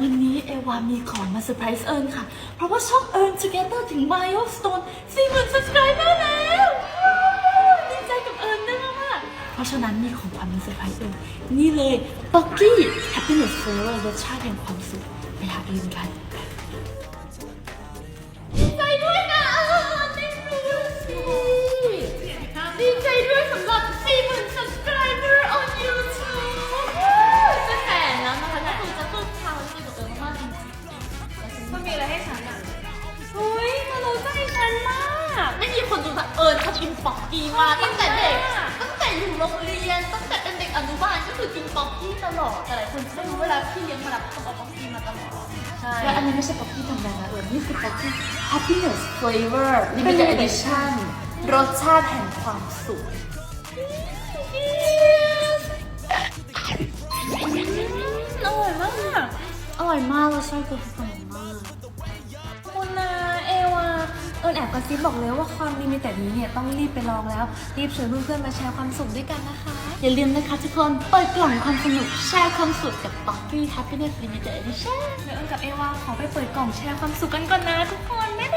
วันนี้เอวามีของมาเซอร์ไพรส์เอิญค่ะ เพราะว่าช่องเอิญ Together ถึง milestone 40,000 subscriber แล้วดีใจกับเอิญด้วยมากๆเพราะฉะนั้นมีของขวัญมาเซอร์ไพรส์เอิญนี่เลย b u c k y Happiness Flavor รสชาติแห่งความสุขไปหาเอิญกัน ไม่มีคนดูแบบเอิญเขากินป๊อกกี้มาตั้งแต่เด็ก ตั้งแต่อยู่โรงเรียน ตั้งแต่เป็นเด็กอนุบาลก็คือกินป๊อกกี้ตลอด แต่หลายคนไม่รู้เวลาพี่เลี้ยงมารับเขาบอกป๊อกกี้มาตลอด ใช่ และอันนี้ไม่ใช่ป๊อกกี้ธรรมดานะเอิญนี่คือป๊อกกี้ happiness flavor limited edition รสชาติแห่งความสุขอร่อยมาก อร่อยมากรสชาติคืออร่อยมากคุณนะเอวาเอิญ แอบกระซิบบอกเลยว่าความลิมิเต็ดนี้เนี่ยต้องรีบไปลองแล้ว รีบชวนเพื่อนๆมาแชร์ความสุขด้วยกันนะคะ อย่าลืมนะคะทุกคน เปิดกล่องความสนุกแชร์ความสุขกับ p o อ k y Happiness Limited Edition เดี๋ยวเอิญกับเอวาขอไปเปิดกล่องแชร์ความสุขกันก่อนนะทุกคน บ๊ายบ